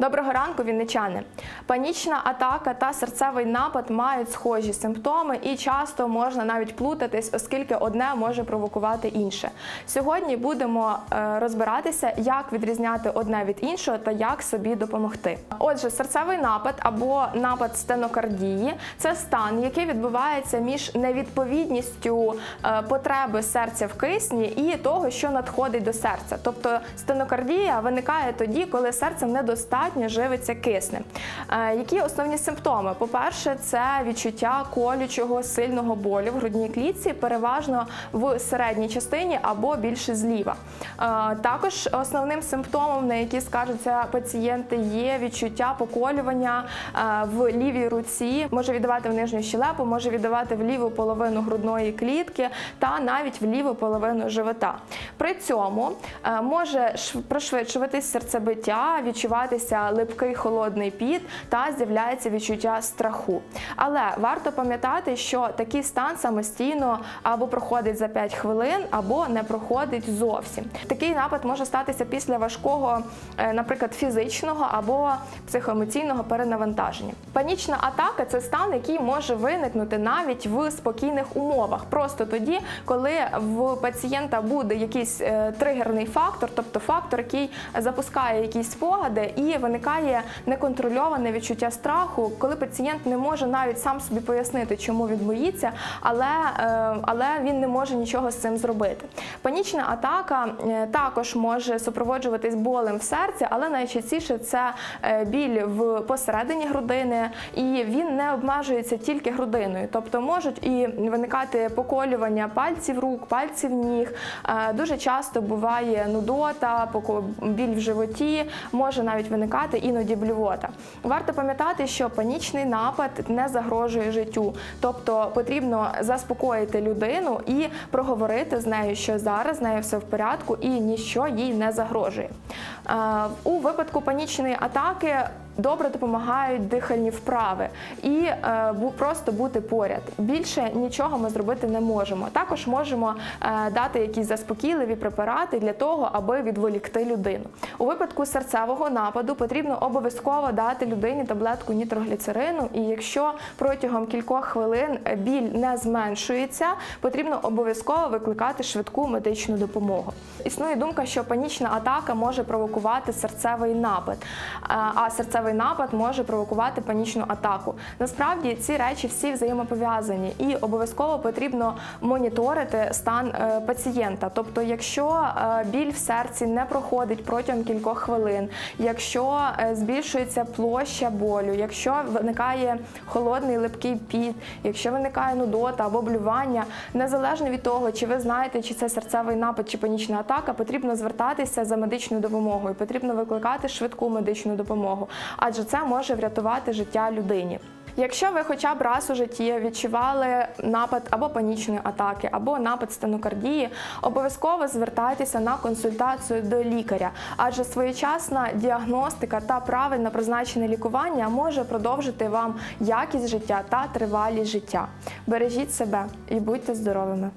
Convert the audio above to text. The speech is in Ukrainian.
Доброго ранку, вінничани. Панічна атака та серцевий напад мають схожі симптоми і часто можна навіть плутатись, оскільки одне може провокувати інше. Сьогодні будемо е, розбиратися, як відрізняти одне від іншого та як собі допомогти. Отже, серцевий напад або напад стенокардії це стан, який відбувається між невідповідністю е, потреби серця в кисні і того, що надходить до серця. Тобто стенокардія виникає тоді, коли серце недостатньо живиться киснем. Е, Які основні симптоми? По-перше, це відчуття колючого сильного болю в грудній клітці, переважно в середній частині або більше зліва. Е, Також основним симптомом, на які скаржаться пацієнти, є відчуття поколювання е, в лівій руці, може віддавати в нижню щелепу, може віддавати в ліву половину грудної клітки та навіть в ліву половину живота. При цьому може шв- пришвидшуватись серцебиття, відчуватися липкий холодний піт та з'являється відчуття страху. Але варто пам'ятати, що такий стан самостійно або проходить за 5 хвилин, або не проходить зовсім. Такий напад може статися після важкого, е, наприклад, фізичного або психоемоційного перенавантаження. Панічна атака це стан, який може виникнути навіть в спокійних умовах. Просто тоді, коли в пацієнта буде якийсь е, тригерний фактор, тобто фактор, який запускає якісь спогади, і виникає неконтрольоване відчуття страху, коли пацієнт не може навіть сам собі пояснити, чому він боїться, але, е, але він не може нічого з цим зробити. Панічна атака е, також може супроводжуватись болем в серці, але найчастіше це е, біль в посередині грудини, і він не обмежується тільки грудиною, тобто можуть і виникати поколювання пальців рук, пальців ніг. Дуже часто буває нудота, біль в животі, може навіть виникати іноді блювота. Варто пам'ятати, що панічний напад не загрожує життю, тобто потрібно заспокоїти людину і проговорити з нею, що зараз з нею все в порядку і ніщо їй не загрожує. Е, У випадку панічної атаки. Добре допомагають дихальні вправи і е, просто бути поряд. Більше нічого ми зробити не можемо. Також можемо е, дати якісь заспокійливі препарати для того, аби відволікти людину. У випадку серцевого нападу потрібно обов'язково дати людині таблетку нітрогліцерину. І якщо протягом кількох хвилин е, біль не зменшується, потрібно обов'язково викликати швидку медичну допомогу. Існує думка, що панічна атака може провокувати серцевий напад, е, а серцевий напад може провокувати панічну атаку. Насправді ці речі всі взаємопов'язані, і обов'язково потрібно моніторити стан е, пацієнта. Тобто, якщо е, біль в серці не проходить протягом кількох хвилин, якщо е, збільшується площа болю, якщо виникає холодний липкий піт, якщо виникає нудота або блювання, незалежно від того, чи ви знаєте, чи це серцевий напад, чи панічна атака, потрібно звертатися за медичною допомогою, потрібно викликати швидку медичну допомогу, адже це може врятувати життя людині. Якщо ви хоча б раз у житті відчували напад або панічної атаки, або напад стенокардії, обов'язково звертайтеся на консультацію до лікаря, адже своєчасна діагностика та правильно призначене лікування може продовжити вам якість життя та тривалість життя. Бережіть себе і будьте здоровими!